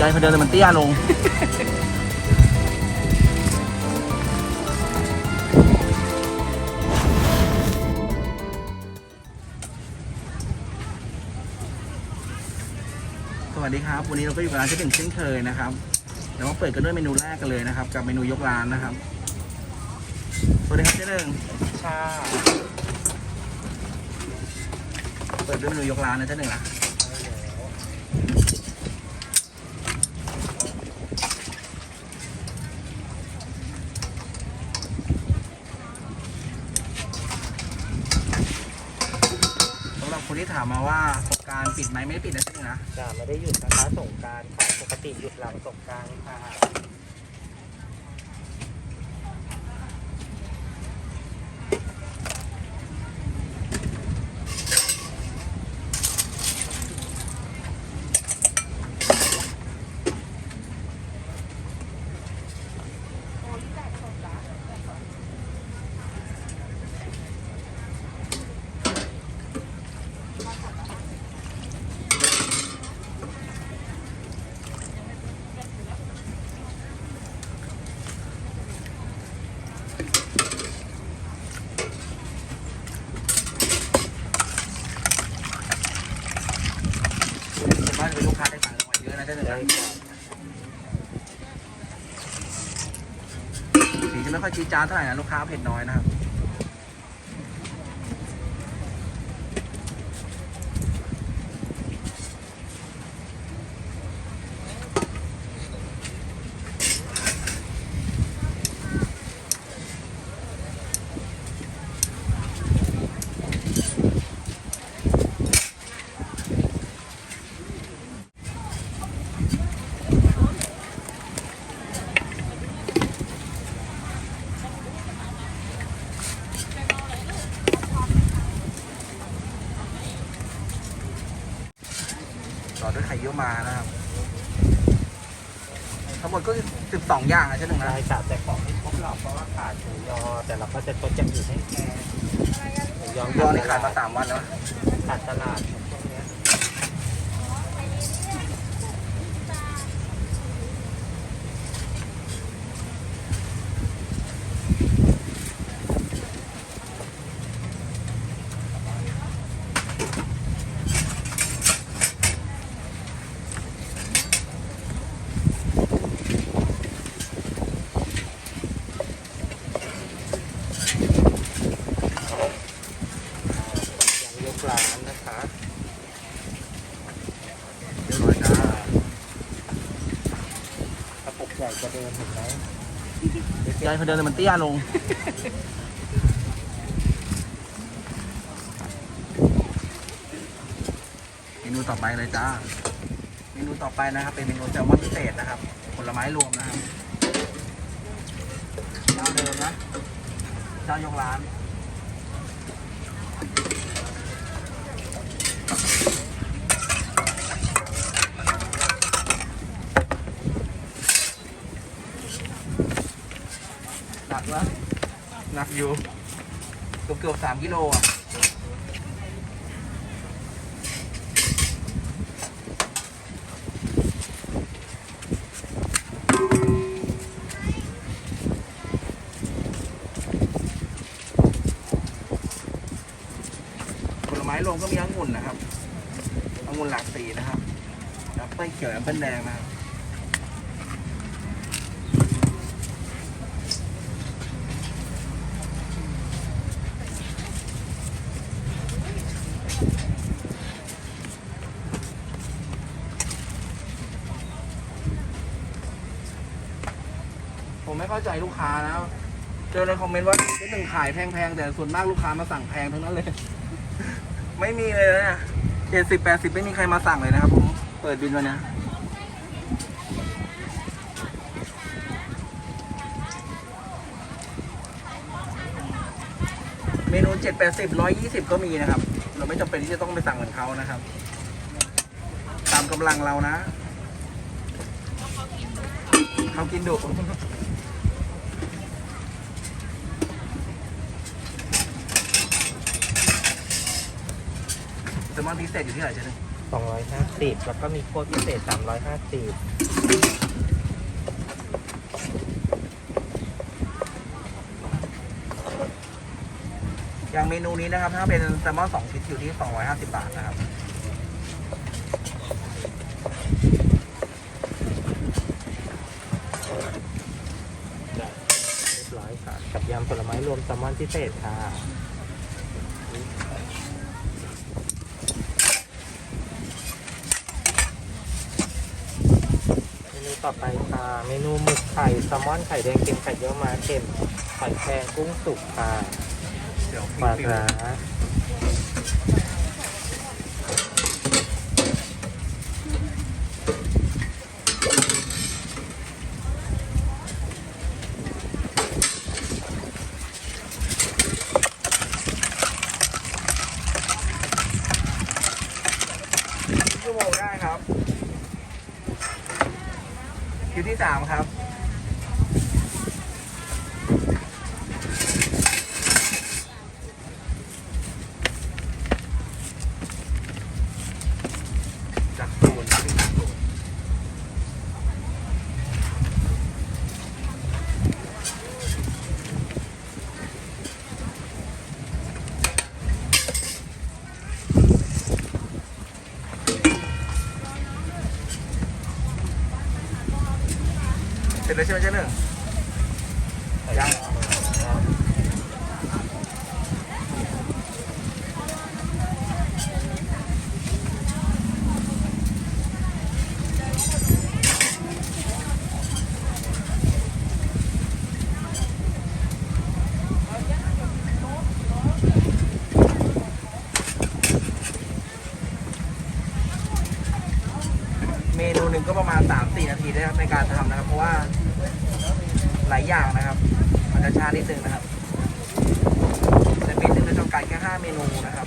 ยายเขาเดินแต่มันเตี้ยลง สวัสดีครับ วันนี้เราก็อยู่กับร้านที่หนึ่งเช่นเคยนะครับเดี๋ยวมาเปิดกันด้วยเมนูแรกกันเลยนะครับ กับเมนูยกร้านนะครับ สวัสดีครับเจ๊หนึ่งชา เปิดด้วยเมนูยกร้านนะเจ๊หนึ่งนะสำหรับคนที่ถามมาว่าสงการปิดไหมไม่ได้ปิดนะใช่ไหนึ่งนะจะไม่ได้หยุดนะคะสงการค่ะปกติหยุดหลังสงการค่ะ ผมว่าจะเป็นลูกค้าได้ต่างจังหวัดเยอะนะเจ๊หนึ่ง ได้ นะ ค่ะ สีจะ ไม่ค่อยจีดจ้าดเท่าไหร่นะลูกค้าเผ็ดน้อยนะครับ ต่อด้วยไข่เยี่ยวมานะครับ ทั้งหมดก็สิบสองอย่างนะใช่ไหมนะ ได้ค่ะแต่ของที่ครบหรอก เพราะว่าขาดหมูยอแต่เราก็จะต้นยังอยู่ให้แค่หมูยอยอนี่ขายมาสามวันแล้วขาดตลาดพวกเนี้ย ยังยกร้านนะคะ เรียบร้อยจ้าก ระปุกใหญ่จะเดินเห็นไหม ยายเขาเดินมันเตี้ยลง เมนูต่อไปเลยจ้า เมนูต่อไปนะครับ เป็นเมนูแซลมอนพิเศษนะครับ ผลไม้รวมนะครับเจ้าเดิมนะ เจ้ายกร้าน หนักนะหนักอยู่เกือบเกือบสามกิโลอะผลไม้รวมก็มีองุ่นนะครับองุ่นหลากสีนะครับแอปเปิ้ลเขียวแอปเปิ้ลแดงนะครับ ผมไม่เข้า ใจลูกค้านะ เจอในคอมเมนต์ว่าที่หนึ่งขายแพงๆ แต่ส่วนมากลูกค้ามาสั่งแพงทั้งนั้นเลย ไม่มีเลยนะเจ็ดสิบแปดสิบไม่มีใครมาสั่งเลยนะครับผมเปิดบินวันนี้เมนูเจ็ดแปดสิบร้อยยี่สิบก็มีนะครับ เราไม่จำเป็นที่จะต้องไปสั่งเหมือนเขานะครับ ตามกำลังเรานะ เขากินดุ ลมอนพิเศษอยู่ที่ไหนเจ๊หนึ่ง250แล้วก็มีโค้ดพิเศษ350อย่างเมนูนี้นะครับ ถ้าเป็นแซลมอนสองชิ้นอยู่ที่ 250 บาทนะครับ เรียบร้อยค่ะกับยำผลไม้รวมแซลมอนพิเศษค่ะ เมนู ต่อไปค่ะเมนูหมึกไข่แซลมอนไข่แดงเค็มไข่เยี่ยวม้าเค็มหอยแครงกุ้งสุกค่ะเดี๋ยวปลาฟิวร้า ชั่วโมงได้ครับ คิวที่สามครับ จากศูนย์ถึงศูนย์ เสร็จแล้วใช่ไหมเจ๊หนึ่ง ยัง เมนูหนึ่งก็ประมาณ 3-4 นาทีได้ครับในการทำนะครับ เพราะว่าหลายอย่างนะครับ มันจะช้านิดนึงนะครับแต่มีหนึ่งจะจำกัดแค่ 5 เมนูนะครับ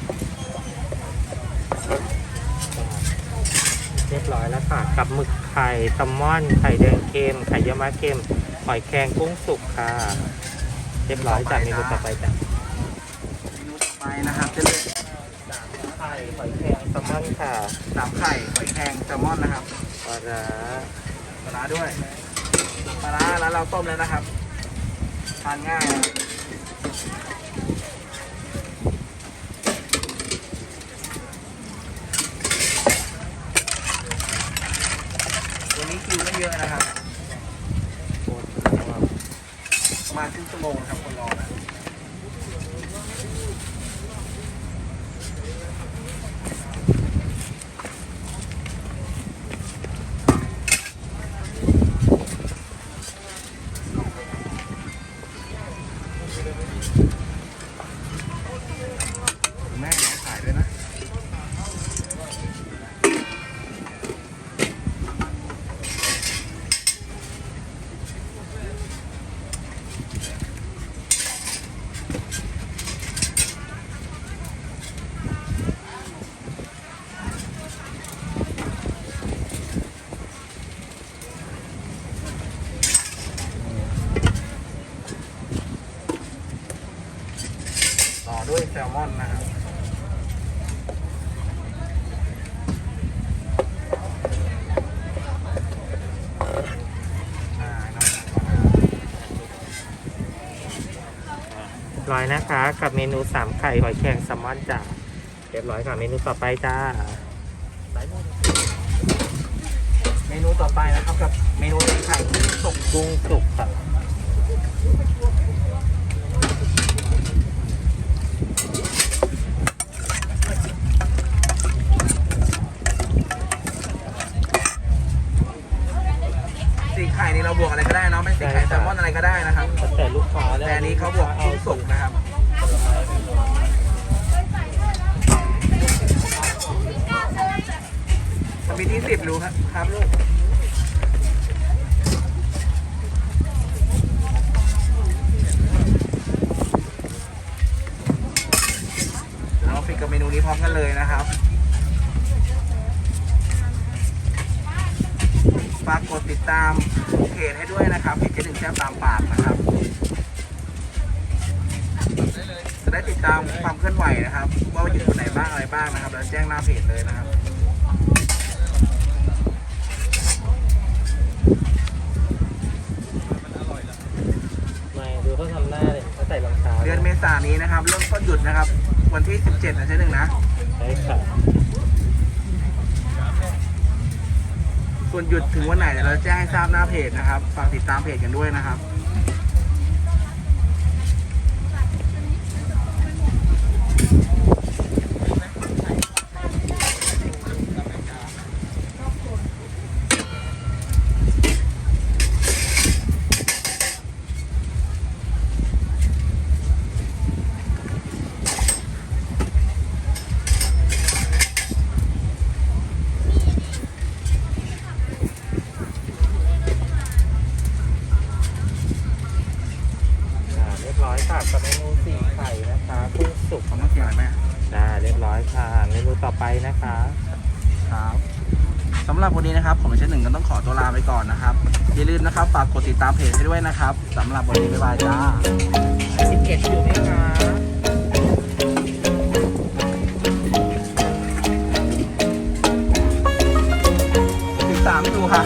เรีย บร้อยแล้วค่ะ กับหมึกไข่แซลมอน ไข่แดงเค็ม ไข่เยี่ยวม้าเค็ม หอยแครงกุ้งสุกค่ะ เรียบร้อยจากเมนูต่อไปจ้ะเมนูต่อไปนะครับจะเลือกไข่หอยแครงแซลมอนค่ะสามไข่หอยแครงแซลมอนนะครับปลาร้าปลาร้าด้วยปลาร้าแล้วเราต้มแล้วนะครับ ทานง่ายนะวันนี้คิวไม่เยอะนะครับ โคตร ประมาณครึ่งชั่วโมงนะครับคนรอนะ แม่น้องขายด้วยนะ ต่อด้วยแซลมอนนะครับ อ่าน้ำก่อนนะค ร้อยนะคะ กับเมนูสามไข่หอยแครงแซลมอนจ้าเรียบร้อยค่ะ เมนูต่อไปจ้า เมนูต่อไปนะครับกับเมนูไข่ที่สุกกุ้งสุกค่ะ ไข่นี่เราบวกอะไรก็ได้เนาะไม่ตีไข่แซลมอนอะไรก็ได้นะครับแล้วแต่ลูกค้าเลยแต่อันนี้เขาบวกกุ้งสุกนะครับสปีดที่สิบรู้ครับครับลูกเราปิดกับเมนูนี้พร้อมกันเลยนะครับ ฝากกดติดตามเพจให้ด้วยนะครับเพจเจ๊หนึ่งแซ่บตามปากนะครับ จะได้ติดตามความเคลื่อนไหวนะครับ ว่าอยู่คนไหนบ้างอะไรบ้างนะครับ แล้วแจ้งหน้าเพจเลยนะครับม่ดูเขาทำหน้าเลยใส่รองเท้เดือนเมษายนนี้นะครับเริ่มต้นหยุดนะครับ วันที่ 17นะเจ๊หนึ่งนะใช่ครับ ส่วนหยุดถึงวันไหนเดี๋ยวเราแจ้งให้ทราบหน้าเพจนะครับ ฝากติดตามเพจกันด้วยนะครับอ่า อยค่ะกับเมนูสี่ไข่นะคะกุ้งสุกขอบคุณเสียงหน่อยแม่จ้าเรียบร้อยค่ะเมนูต่อไปนะคะครับสำหรับวันนี้นะครับ ผมกับเจ๊หนึ่งก็ต้องขอตัวลาไปก่อนนะครับ อย่าลืมนะครับ ฝากกดติดตามเพจให้ด้วยนะครับสำหรับวันนี้บ๊ายบายจ้า11อยู่ไหมคะสิบสามอยู่ค่ะ